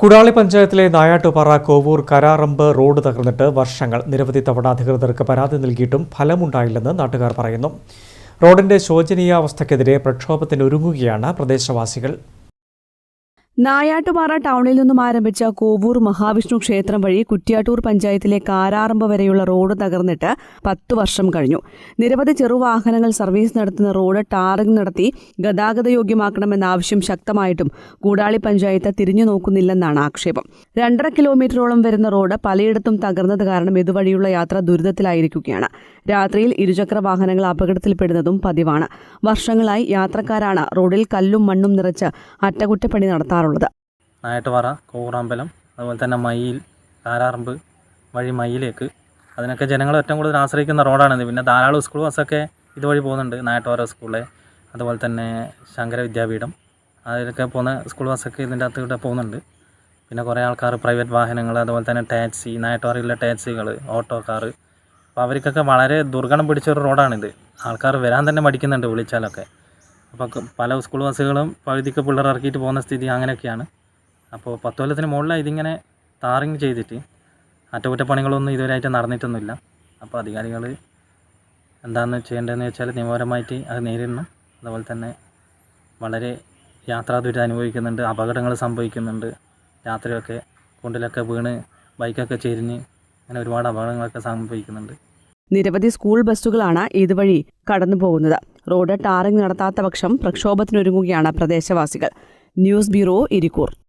കുടാളി പഞ്ചായത്തിലെ നായാട്ടുപാറ കോവൂർ കരാറമ്പ് റോഡ് തകർന്നിട്ട് വർഷങ്ങൾ നിരവധി തവണ അധികൃതർക്ക് പരാതി നൽകിയിട്ടും ഫലമുണ്ടായില്ലെന്ന് നാട്ടുകാർ പറയുന്നു. റോഡിന്റെ ശോചനീയാവസ്ഥക്കെതിരെ പ്രക്ഷോഭത്തിനൊരുങ്ങുകയാണ് പ്രദേശവാസികൾ. നായാട്ടുപാറ ടൗണിൽ നിന്നും ആരംഭിച്ച കോവൂർ മഹാവിഷ്ണു ക്ഷേത്രം വഴി കുറ്റ്യാട്ടൂർ പഞ്ചായത്തിലെ കാരാറമ്പ് വരെയുള്ള റോഡ് തകർന്നിട്ട് പത്തു വർഷം കഴിഞ്ഞു. നിരവധി ചെറുവാഹനങ്ങൾ സർവീസ് നടത്തുന്ന റോഡ് ടാറിംഗ് നടത്തി ഗതാഗതയോഗ്യമാക്കണമെന്ന ആവശ്യം ശക്തമായിട്ടും കൂടാളി പഞ്ചായത്ത് തിരിഞ്ഞു നോക്കുന്നില്ലെന്നാണ് ആക്ഷേപം. രണ്ടര കിലോമീറ്ററോളം വരുന്ന റോഡ് പലയിടത്തും തകർന്നത് കാരണം ഇതുവഴിയുള്ള യാത്ര ദുരിതത്തിലായിരിക്കുകയാണ്. രാത്രിയിൽ ഇരുചക്ര വാഹനങ്ങൾ അപകടത്തിൽപ്പെടുന്നതും പതിവാണ്. വർഷങ്ങളായി യാത്രക്കാരാണ് റോഡിൽ കല്ലും മണ്ണും നിറച്ച് അറ്റകുറ്റപ്പണി നടത്താറുള്ളത്. നായട്ടുപാറ കൂറാമ്പലം അതുപോലെ തന്നെ മയിൽ കാരാറമ്പ് വഴി മയിലേക്ക്. അതിനൊക്കെ ജനങ്ങൾ ഏറ്റവും കൂടുതൽ ആശ്രയിക്കുന്ന റോഡാണിത് പിന്നെ ധാരാളം സ്കൂൾ ബസ്സൊക്കെ ഇതുവഴി പോകുന്നുണ്ട്. നായട്ടുപാറ സ്കൂളിലെ അതുപോലെ തന്നെ ശങ്കര വിദ്യാപീഠം. അതിലൊക്കെ പോകുന്ന സ്കൂൾ ബസ്സൊക്കെ ഇതിന്റെ അകത്തൂടെ പോകുന്നുണ്ട്. പിന്നെ കുറേ ആൾക്കാർ പ്രൈവറ്റ് വാഹനങ്ങൾ അതുപോലെ തന്നെ ടാക്സി നായട്ടുപാറയിലെ ടാക്സികൾ ഓട്ടോക്കാർ അപ്പോൾ അവർക്കൊക്കെ വളരെ ദുർഗണം പിടിച്ചൊരു റോഡാണിത്. ആൾക്കാർ വരാൻ തന്നെ മടിക്കുന്നുണ്ട് വിളിച്ചാലൊക്കെ. അപ്പോൾ പല സ്കൂൾ ബസ്സുകളും പകുതിക്ക് പിള്ളേർ ഇറക്കിയിട്ട് പോകുന്ന സ്ഥിതി അങ്ങനെയൊക്കെയാണ്. അപ്പോൾ പത്ത് കൊല്ലത്തിന് മുകളിലായി ഇതിങ്ങനെ താറിങ് ചെയ്തിട്ട് അറ്റകുറ്റപ്പണികളൊന്നും ഇതുവരെയായിട്ട് നടന്നിട്ടൊന്നുമില്ല. അപ്പോൾ അധികാരികൾ എന്താണെന്ന് ചെയ്യേണ്ടതെന്ന് വെച്ചാൽ നിയമപരമായിട്ട് അത് നേരിടണം. അതുപോലെ തന്നെ വളരെ യാത്രാ ദുരിതം അനുഭവിക്കുന്നുണ്ട് അപകടങ്ങൾ സംഭവിക്കുന്നുണ്ട്. രാത്രിയൊക്കെ കുണ്ടിലൊക്കെ വീണ് ബൈക്കൊക്കെ ചെരിഞ്ഞ് അങ്ങനെ ഒരുപാട് അപകടങ്ങളൊക്കെ സംഭവിക്കുന്നുണ്ട്. നിരവധി സ്കൂൾ ബസ്സുകളാണ് ഇതുവഴി കടന്നു പോകുന്നത് റോഡ് ടാറിംഗ് നടത്താത്ത പക്ഷം പ്രക്ഷോഭത്തിനൊരുങ്ങുകയാണ് പ്രദേശവാസികൾ. News bureau Irikkur.